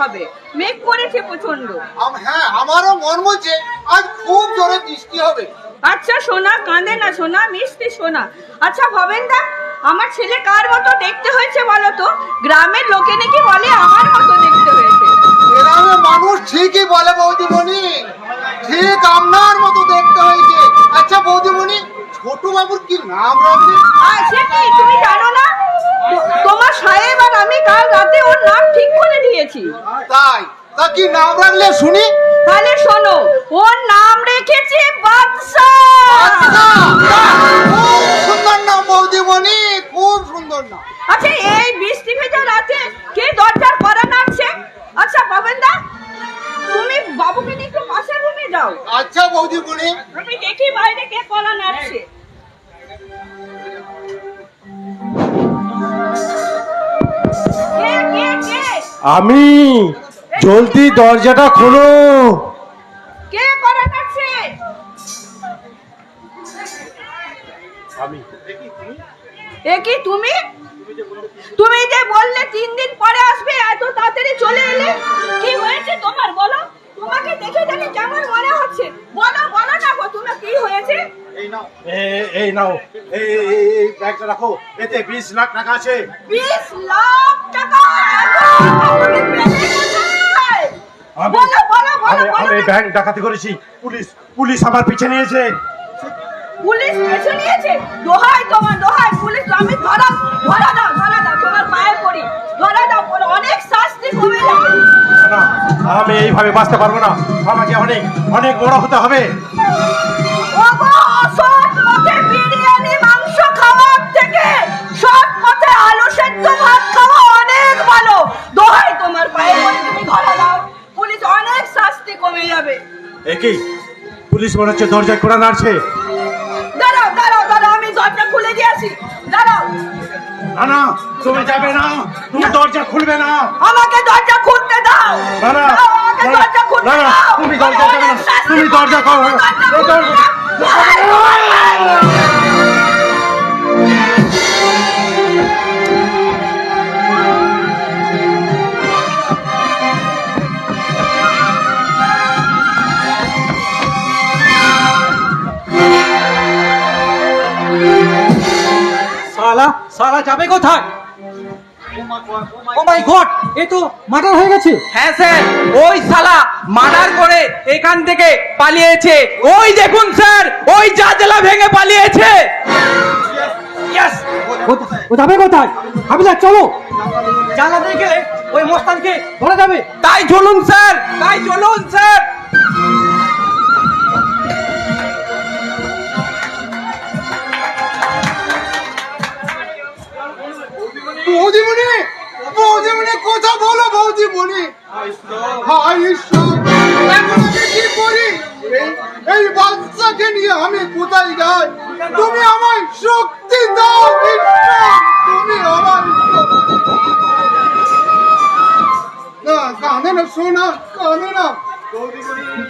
হবে। মেঘ করেছে প্রচণ্ড হ্যাঁ আমারও মন বলছে আজ খুব জোরে বৃষ্টি হবে। আচ্ছা সোনা কাঁদে না সোনা মিষ্টি সোনা। আচ্ছা ভবেন দা আমার ছেলে কার মতো দেখতে হয়েছে বলো তো? গ্রামের লোকে নাকি বলে আমার মতো দেখতে হয়েছে। গ্রামে মানুষ ঠিকই বলে বৌদিমণি। ঠিক আপনার মতো দেখতে হয়েছে। আচ্ছা বৌদিমণি ছোট বাবুর কি নাম রাখলে? আর সে কি তুমি জানো না? তোমার সাহেব আর আমি কাল রাতে ওর নাম করে দিয়েছি তাই। তা কি নাম রাখলে শুনি? তাহলে শোনো ওর নাম রেখেছে বাদশা খুব সুন্দর নাম বৌদিমণি। খুব সুন্দর নাম। আচ্ছা এই বৃষ্টি ভেজা রাতে কে দরজার করা নাড়ছে? আচ্ছা পাবেন দা তুমি বাবুকে নিয়ে একটু পাশের রুমে যাও। আচ্ছা বৌদিমণি। আমি দেখি বাইরে কে কলা নাড়ছে। আমি জলদি দরজাটা খোলো। কে নাড়ছে এ কি তুমি? তুমি যে বললে তিন দিন পরে আসবে এত তাড়াতাড়ি চলে এলে? কি হয়েছে তোমার? বলো। তোমাকে দেখে জানি কেমন মনে হচ্ছে? বলো বলো না গো তোমার কি হয়েছে? এই নাও। এই এই- এই- এই ব্যাগটা রাখো। এতে বিশ লাখ টাকা আছে। বিশ লাখ টাকা? আমি ব্যাংক ডাকাতি করেছি। পুলিশ পুলিশ আমার পিছে নিয়েছে। পুলিশ পেছনে নিয়েছে? দোহাই তোমার দোহাই পুলিশ আমি ধরা ধরা দাও ধরা দাও তোমার পায়ে পড়ি। ধরা দাও অনেক শাস্তি কমে যাবে। না আমি এইভাবে বাঁচতে পারব না। আমাকে অনেক অনেক বড় হতে হবে। আলু সেদ্ধ ভাত খাওয়া অনেক ভালো। দোহাই তোমার পায়ে তুমি ধরা দাও। কমে যাবে। একই পুলিশ মনে হচ্ছে দরজায় কোড়া নাড়ছে। দাঁড়াও দাঁড়াও দাঁড়াও আমি দরজা খুলে দিয়েছি দাঁড়াও। না না তুমি যাবে না তুমি দরজা খুলবে না। আমাকে দরজা খুলতে দাও। না না আমাকে দরজা খুলতে দাও। তুমি দরজা তুমি দরজা সালা যাবে কোথায়? ও মাই গড এ তো মার্ডার হয়ে গেছে। হ্যাঁ স্যার ওই শালা মার্ডার করে এখান থেকে পালিয়েছে। ওই দেখুন স্যার ওই জাজলা ভেঙে পালিয়েছে। ইয়েস ও যাবে কোথায়? হাবিলা চলো। গেলে ওই মস্তানকে ধরা যাবে। তাই চলুন স্যার তাই চলুন স্যার। বৌদিমণি বৌদিমণি, কথা বলো বৌদিমণি। কি করি? এই- বাচ্চাকে নিয়ে আমি কোথায় যাই? তুমি আমায় শক্তি দাও তুমি আমার না কাঁদে না, শোনা কাঁদে না।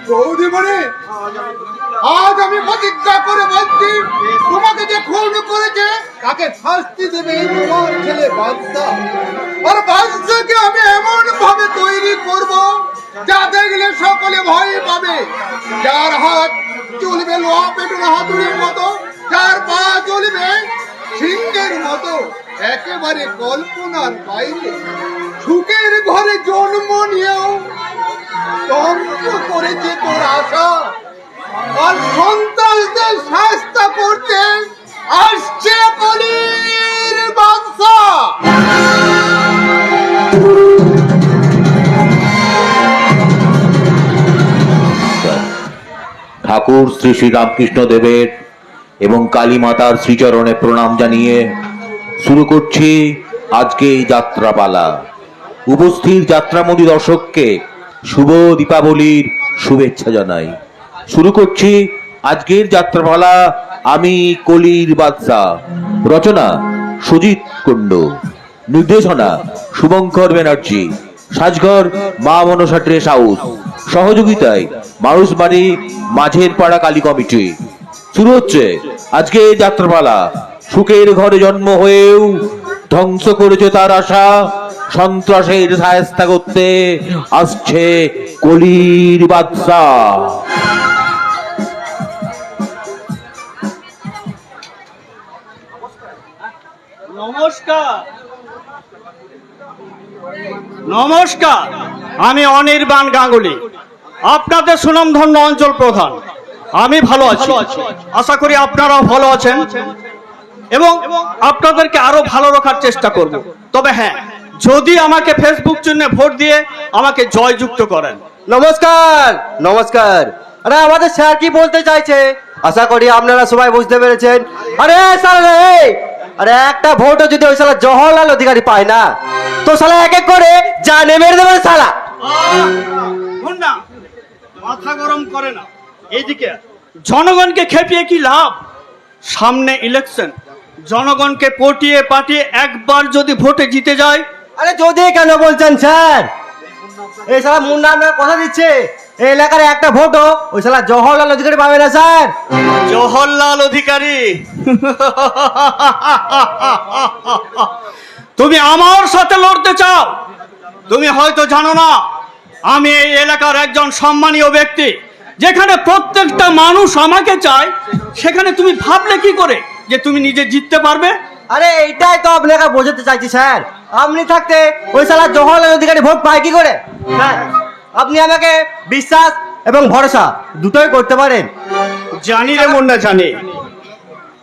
বৌদিমণি আজ আমি প্রতিজ্ঞা করে বলছি, তোমাকে যে খুন করেছে, তাকে শাস্তি দেবে তোমার ছেলে বাদশা। আর বাদশাকে আমি এমন ভাবে তৈরি করব, যা দেখলে সকলে ভয় পাবে। যার হাত চলবে লোহা হাতুড়ির মতো, যার পা চলবে সিংহের মতো। একেবারে কল্পনার বাইরে। সুখের ঘরে করতে আসছে বাদশা ঠাকুর শ্রী শ্রী রামকৃষ্ণ দেবের এবং কালী মাতার শ্রীচরণে প্রণাম জানিয়ে শুরু করছি আজকে এই যাত্রাপালা। উপস্থিত যাত্রামন্ডী দর্শককে শুভ দীপাবলির শুভেচ্ছা জানাই। শুরু করছি আজকের যাত্রাপালা আমি কলির বাদশা রচনা সুজিত কুণ্ড। নির্দেশনা শুভঙ্কর ব্যানার্জি। সাজঘর মা মনসা ট্রেস হাউস। সহযোগিতায় মানুষ বাড়ি মাঝের পাড়া কালী কমিটি। শুরু হচ্ছে আজকে যাত্রাপালা। সুখের ঘরে জন্ম হয়েও ধ্বংস করেছে তার আশা। সন্ত্রাসের সায়স্তা করতে আসছে কলির বাদশাহ। নমস্কার। নমস্কার। আমি অনির্বাণ গাঙ্গুলি। আপনাদের সুনামধন্য অঞ্চল প্রধান। আমি ভালো আছি। আশা করি আপনারাও ভালো আছেন। এবং আপনাদেরকে আরও ভালো রাখার চেষ্টা করব। তবে হ্যাঁ যদি আমাকে ফেসবুক চিহ্নে ভোট দিয়ে আমাকে জয়যুক্ত করেন। নমস্কার! নমস্কার! আরে আমাদের স্যার কি বলতে চাইছে? আশা করি আপনারা সবাই বুঝতে পেরেছেন। আরে স্যার আরে একটা ভোটও যদি ওই শালা জওহরলাল অধিকারী পায় না তো শালা এক এক করে জানে মেরে দেবে শালা। মুন্না মাথা গরম করে না। এইদিকে জনগণকে খেপিয়ে কি লাভ? সামনে ইলেকশন জনগণকে পটিয়ে পাটিয়ে একবার যদি ভোটে জিতে যায় আরে যদি কেন বলছেন স্যার? এই শালা মুন্না কথা দিচ্ছে। এই এলাকার একটা ভোটও ওই শালা জওহরলাল অধিকারী পাবে না স্যার? জওহরলাল অধিকারী। তুমি আমার সাথে লড়তে চাও? তুমি হয়তো জানো না আমি এই এলাকার একজন সম্মানীয় ব্যক্তি যেখানে প্রত্যেকটা মানুষ আমাকে চায় সেখানে তুমি ভাবলে কি করে যে তুমি নিজে জিততে পারবে? আরে এইটাই তো আপনাকে বোঝাতে চাইছি স্যার। আপনি থাকতে ওই শালা জওহরলাল অধিকারী ভোট পায় কি করে? স্যার আপনি আমাকে বিশ্বাস এবং ভরসা দুটোই করতে পারেন। জানি রে মুন্না জানি।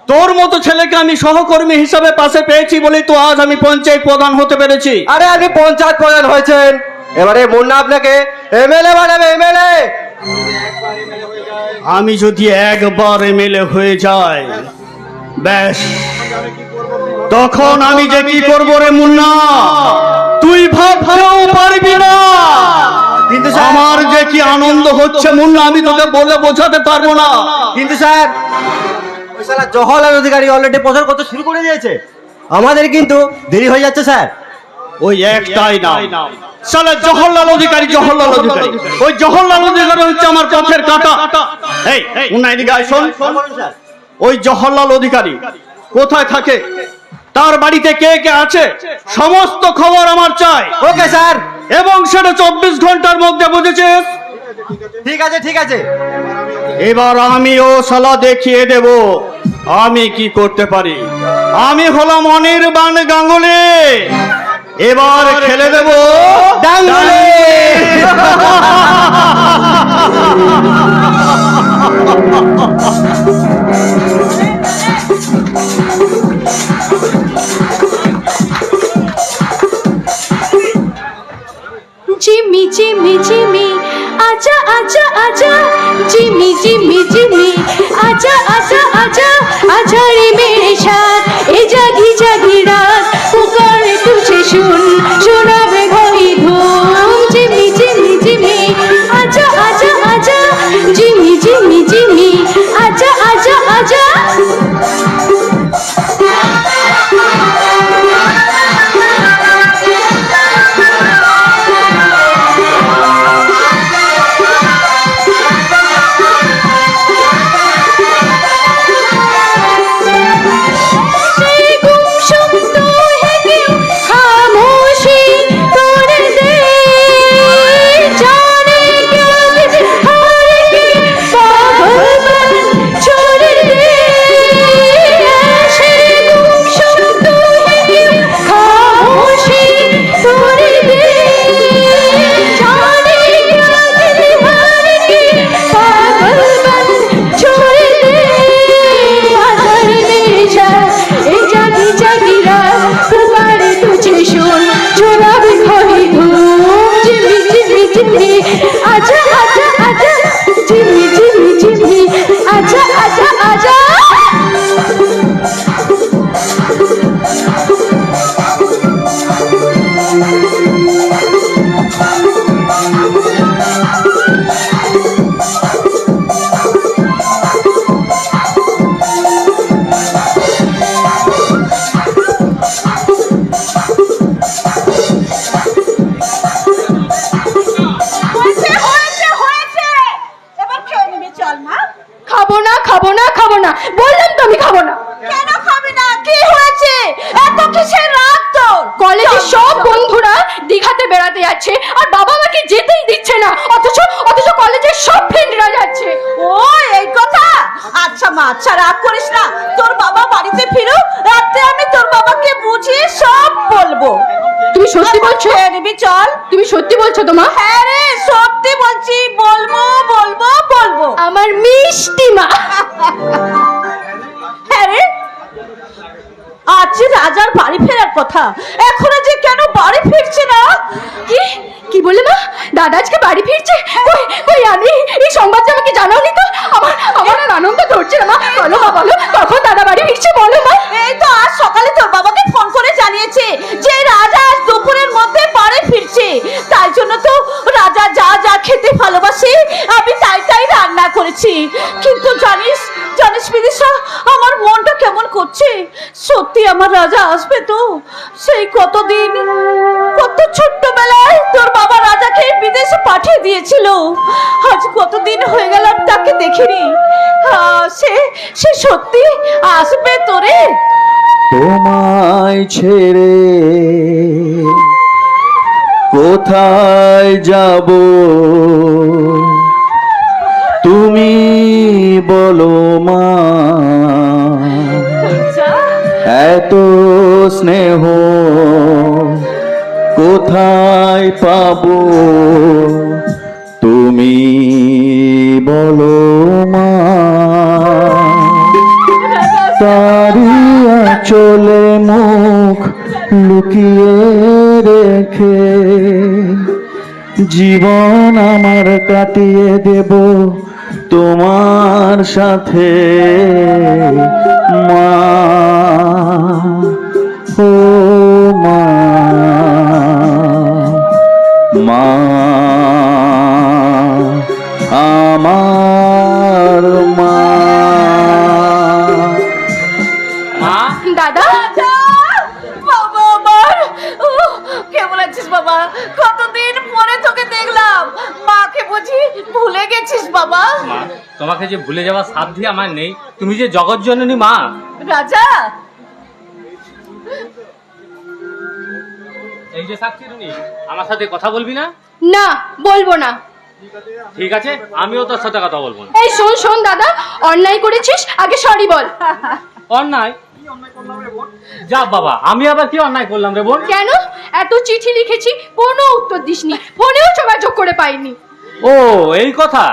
তোর মতো ছেলেকে আমি সহকর্মী হিসাবে পাশে পেয়েছি বলেই তো আজ আমি পঞ্চায়েত প্রধান হতে পেরেছি। আরে আপনি পঞ্চায়েত প্রধান হয়েছেন। এবারে মুন্না আপনাকে এমএলএ বানাবে এমএলএ! আমি যদি একবার এমএলএ হয়ে যাই ব্যাস। তখন আমি যে কি করব রে মুন্না? তুই ভাব ভাবতেও পারবি না। কিন্তু স্যার- আমার যে কি আনন্দ হচ্ছে মুন্না আমি তোকে বলে বোঝাতে পারব না। কিন্তু স্যার ওই শালা জওহরলাল অধিকারী অলরেডি প্রচার করতে শুরু করে দিয়েছে। আমাদের কিন্তু দেরি হয়ে যাচ্ছে স্যার। ওই একটাই নাম। সালা জওহরলাল অধিকারী জওহরলাল অধিকারী। ওই জওহরলাল অধিকারী হচ্ছে আমার পথের কাটা এই এদিকে আয় শোন। ওই জওহরলাল অধিকারী কোথায় থাকে? তার বাড়িতে কে কে আছে? সমস্ত খবর আমার চাই। Okay sir. এবং সেটা চব্বিশ ঘণ্টার মধ্যে বুঝেছিস? ঠিক আছে ঠিক আছে। এবার আমি ও সালা দেখিয়ে দেব আমি কি করতে পারি? আমি হলাম অনির্বাণ গাঙ্গুলি। এবার খেলে দেব ডাঙ্গুলি। জিমি জিমি আজা আজা আজা আজা রে বলছো তোমা? হ্যাঁ রে সত্যি বলছি বলব বলব বলব। আমার মিষ্টি মা। আজ যে রাজার বাড়ি ফেরার কথা, এখনও যে কেন বাড়ি ফিরছে না? কি? কি বলে মা? দাদা আজকে বাড়ি ফিরছে? কই কই আমি? এই সংবাদটা আমাকে জানাওনি তো? আমার আমার আর আনন্দ ধরছে না মা। বলো মা, বলো, কখন দাদা বাড়ি ফিরছে বলো মা। এই তো আজ সকালে তোর বাবাকে ফোন করে জানিয়েছে যে রাজা আজ দুপুরের মধ্যে বাড়ি ফিরছে। তাই জন্য তো রাজা যা যা খেতে ভালোবাসে, আমি তাই তাই রান্না করেছি। কিন্তু জানিস জানিস বিদিশা, আমার কেমন করছে? সত্যি আমার রাজা আসবে তো? সেই কতদিন, কত ছোট্টবেলায় তোর বাবা রাজাকে বিদেশে পাঠিয়ে দিয়েছিল। আজ কতদিন হয়ে গেল আমি তাকে দেখিনি। সে সে সত্যি আসবে তোরে? তোমায় ছেড়ে কোথায় যাব? তুমি বলো মা। এত স্নেহ কোথায় পাব? তুমি বলো মা চলে মুখ লুকিয়ে রেখে জীবন আমার কাটিয়ে দেব। তোমার সাথে মা ও মা। বাবা। মা তোমাকে যে ভুলে যাওয়ার সাধ্য আমার নেই। তুমি যে জগৎ জননী মা। রাজা। এই যে সাক্ষী রুনি আমার সাথে কথা বলবি না? না বলব না। ঠিক আছে আমিও তোর সাথে কথা বলব না। এই শোন শোন দাদা অন্যায় করেছিস? আগে সরি বল। অন্যায়? যা বাবা আমি আবার কি অন্যায় করলাম রে বোন? কেন? এত চিঠি লিখেছি কোনো উত্তর দিসনি। ফোনেও যোগাযোগ করে পাইনি। ও এই কথা?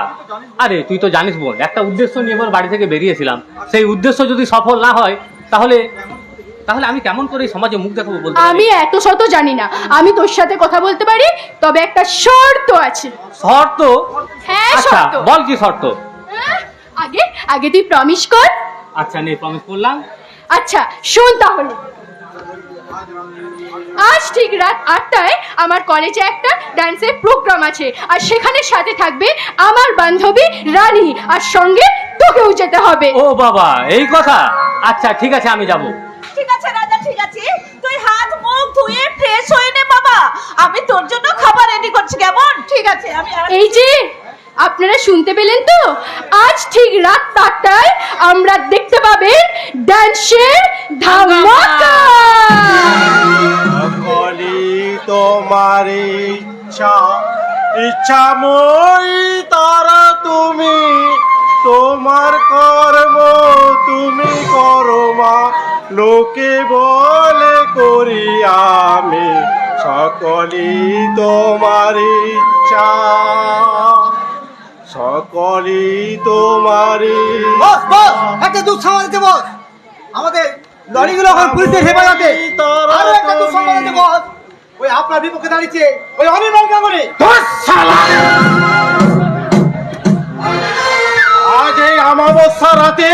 আরে তুই তো জানিস বোন একটা উদ্দেশ্য নিয়ে এবার বাড়ি থেকে বেরিয়েছিলাম। সেই উদ্দেশ্য যদি সফল না হয় তাহলে তাহলে আমি কেমন করে সমাজে মুখ দেখাবো বলতে? আমি এত শত জানি না। আমি তোর সাথে কথা বলতে পারি তবে একটা শর্ত আছে। শর্ত? হ্যাঁ আচ্ছা শর্ত। বল কি শর্ত? আগে আগে তুই প্রমিস কর। আচ্ছা নে প্রমিস করলাম। আচ্ছা শোন তাহলে। আজ ঠিক রাত আটটায় আমার কলেজে একটা ডান্সের প্রোগ্রাম আছে। আর সেখানে সাথে থাকবে আমার বান্ধবী রানী। আর সঙ্গে তোকেও যেতে হবে। ও বাবা এই কথা? আচ্ছা ঠিক আছে আমি যাব। ঠিক আছে রাজা ঠিক আছে। তুই হাত মুখ ধুয়ে ফ্রেশ হয়ে নে বাবা। আমি তোর জন্য খাবার রেডি করছি কেমন? ঠিক আছে আমি এই যে আপনারা শুনতে পেলেন তো? আজ ঠিক রাত আটটায় আমরা দেখতে পাবেন ডান্সের ধামাকা। তোমার ইচ্ছা। ইচ্ছা মই তারা তুমি, তোমার কর্ম তুমি করো মা। লোকে বলে করি আমি সকলি তোমার ইচ্ছা। সকলি তোমারি বস বস একটা দুধ সামাল বস। আমাদের লরিগুলো এখন পুলিশের হেফাজতে। আরও একটা দুধ সামাল বস। ওই আপনার বিপক্ষে দাঁড়িয়েছে। ওই অনির্বাণ গাঙ্গুলি। আজ এই অমাবস্যা রাতে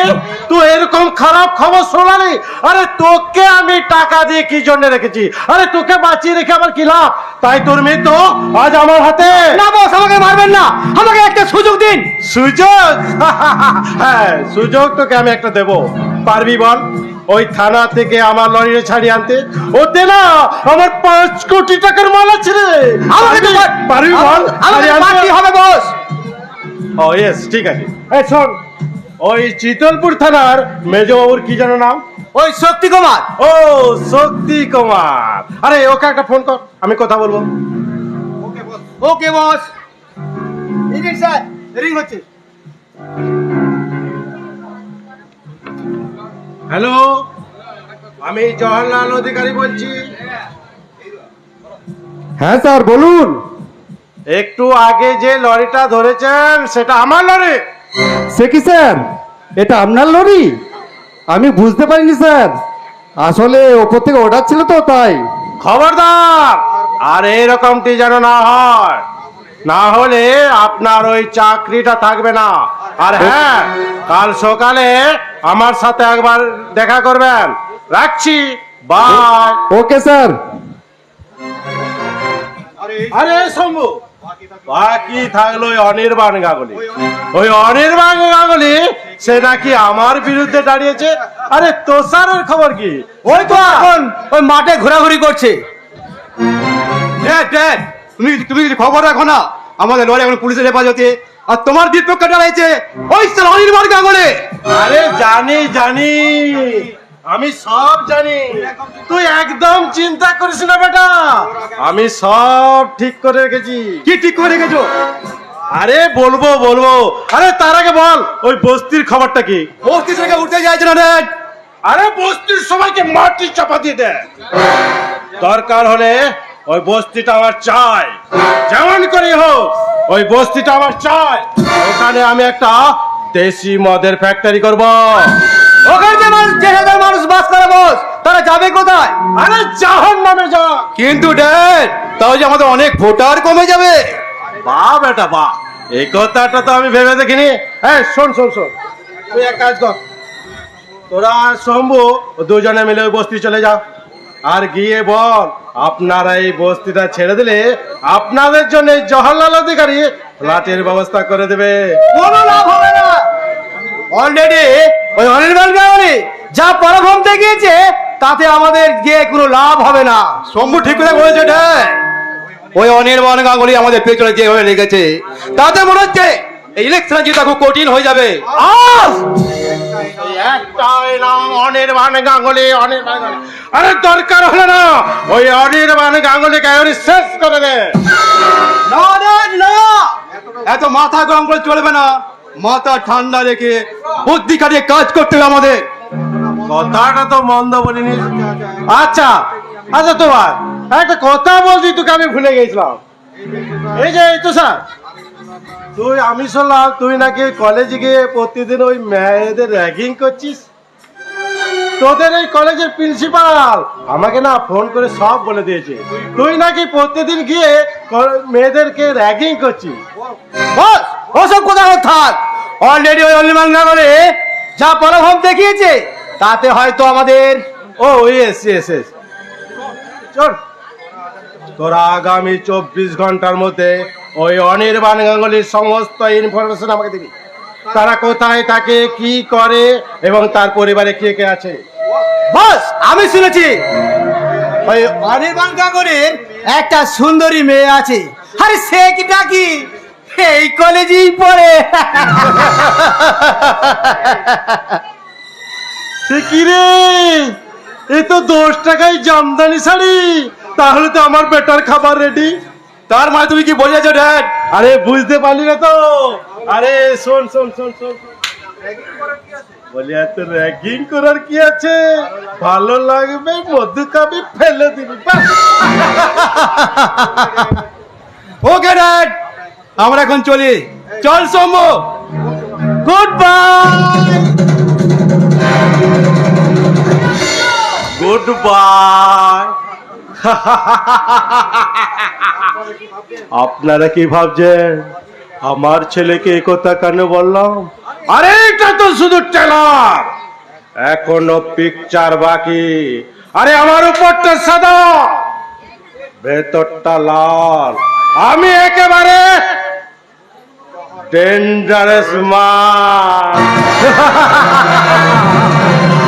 তুই এরকম খারাপ খবর শোনালি? আরে তোকে আমি টাকা দিয়ে কি জন্য রেখেছি? আরে তোকে বাঁচিয়ে রেখে আমার কি লাভ? তাই তোর মৃত্যু আজ আমার হাতে। না বস আমাকে মারবেন না। আমাকে একটা সুযোগ দিন। সুযোগ? হ্যাঁ সুযোগ তোকে আমি একটা দেব। পারবি বল? ওই থানা থেকে আমার লরিয়ে ছাড়িয়ে আনতে। ওতে না আমার পাঁচ কোটি টাকার মাল আছে রে। আমাকে পারবি? বল? আমাকে হবে বস। ও ইয়েস ঠিক আছে। এই শোন ওই চিতলপুর থানার মেজবাবুর কি যেন নাম? ওই শক্তি কুমার। ও শক্তি কুমার। আরে ওকে একটা ফোন কর আমি কথা বলব। Okay boss. Okay boss. Sir ring হচ্ছে। হ্যালো আমি জওয়াহরলাল অধিকারী বলছি। হ্যাঁ স্যার বলুন। একটু আগে যে লরিটা ধরেছেন সেটা আমার লরি। সে কি স্যার? এটা আপনার লরি? আমি বুঝতে পারিনি স্যার। আসলে ওপর থেকে অর্ডার ছিল তো তাই। খবরদার! আর এরকমটি যেন না হয় না হলে আপনার ওই চাকরিটা থাকবে না। আর হ্যাঁ কাল সকালে আমার সাথে একবার দেখা করবেন। রাখছি বাই। Okay sir. আরে শম্ভু! বাকি থাকল ওই অনির্বাণ গাঙ্গুলি। ওই অনির্বাণ গাঙ্গুলি সে নাকি আমার বিরুদ্ধে দাঁড়িয়েছে? আরে তোষারের খবর কি? ওই তো এখন ওই মাঠে ঘোরাঘুরি করছে। তুমি তুমি কিছু খবর রাখো না। আমাদের লড়াই এখন পুলিশের হেফাজতে। আর তোমার বিপক্ষে দাঁড়াইছে ওই অনির্বাণ গাঙ্গুলি। আরে জানি জানি। আমি সব জানি। তুই একদম চিন্তা করিস না বেটা। আমি সব ঠিক করে রেখেছি। কি ঠিক করে রেখেছো? আরে বলব বলব। আরে তার আগে বল ওই বস্তির খবরটা কি? বস্তি থেকে উঠতে চাইছে না ড্যাড আরে বস্তির সবাইকে মাটি চাপা দিয়ে দে। দরকার হলে ওই বস্তিটা আমার চাই। যেমন করে হোক ওই বস্তিটা আমার চাই। ওখানে আমি একটা দেশি মদের ফ্যাক্টরি করব। ওখানে মানুষ যে হাজার মানুষ বাস করে বস তারা যাবে কোথায়? আরে জাহান নামে যা। কিন্তু ড্যাড আমাদের অনেক ভোটার কমে যাবে। বা বেটা বা। এই কথাটা তো আমি ভেবে দেখিনি। হ্যাঁ শোন শোন শোন। তুই এক কাজ কর। তোরা শম্ভু দুজনে মিলে ওই বস্তি চলে যা। আর গিয়ে বল আপনারা এই বস্তিটা ছেড়ে দিলে আপনাদের জন্য এই জওহরলাল অধিকারী ফ্ল্যাটের ব্যবস্থা করে দেবে। কোনো লাভ হবে না। অলরেডি ওই অনির্বাণ গাঙ্গুলি যা পরাভ্রম দেখিয়েছে তাতে আমাদের গিয়ে কোনো লাভ হবে না। শম্ভু ঠিক করে বলেছে ওই অনির্বাণ গাঙ্গুলি আমাদের পেছনে যেভাবে লেগেছে তাতে মনে হচ্ছে এই ইলেকশন জেতা খুব কঠিন হয়ে যাবে। অনির্বাণ গাঙ্গুলি অনির্বাণ আরে দরকার হলো না ওই অনির্বাণ গাঙ্গুলিকে শেষ করে দে। না না। এত মাথা গরম করে চলবে না। মাথা ঠান্ডা রেখে বুদ্ধি কাটিয়ে কাজ করতে হবে আমাদের। কথাটা তো মন্দ বলিনি। আচ্ছা আচ্ছা তোমার একটা কথা বলছি তোকে আমি ভুলে গেছিলাম। এই যে এই তো স্যার। তুই আমি শুনলাম তুই নাকি কলেজে গিয়ে প্রতিদিন ওই মেয়েদের র্যাগিং করছিস? তোদের এই কলেজের প্রিন্সিপাল আমাকে না ফোন করে সব বলে দিয়েছে। তুই নাকি প্রতিদিন গিয়ে মেয়েদেরকে র্যাগিং করছিস? বস ওসব কোথাও থাক। অলরেডি ওই অনির্বাণ গাঙ্গুলি যা পরাভ্রম দেখিয়েছে তাতে হয়তো আমাদের ও ইয়েস ইয়েস ইয়েস চল। তোরা আগামী চব্বিশ ঘণ্টার মধ্যে ওই অনির্বাণ গাঙ্গুলির সমস্ত ইনফরমেশন আমাকে দিবি। তারা কোথায় থাকে কি করে এবং তার পরিবারে কে কে আছে? বস আমি শুনেছি। ওই অনির্বাণ গাঙ্গুলির একটা সুন্দরী মেয়ে আছে। আরে সে কি ডাকি এই কলেজেই পড়ে। সে কি রে? এ তো দশ টাকায় জামদানি শাড়ি। তাহলে তো আমার বেটার খাবার রেডি তার মানে তুমি কি বোঝাচ্ছো ড্যাড আরে বুঝতে পারলি না তো? আরে শোন শোন শোন শোন। বলি এত র্যাগিং করার কি আছে? ভালো লাগবে মধু কাবি ফেলে দিবি। ওকে ড্যাড আমরা এখন চলি। চল Shambhu good bye good bye আপনারা কি ভাবছেন? আমার ছেলেকে এ কথা কেন বললাম? আরে এটা তো শুধু ট্রেলার এখনও পিকচার বাকি। আরে আমার উপরটা সাদা। ভেতরটা লাল। আমি একেবারে ডেঞ্জারাস মান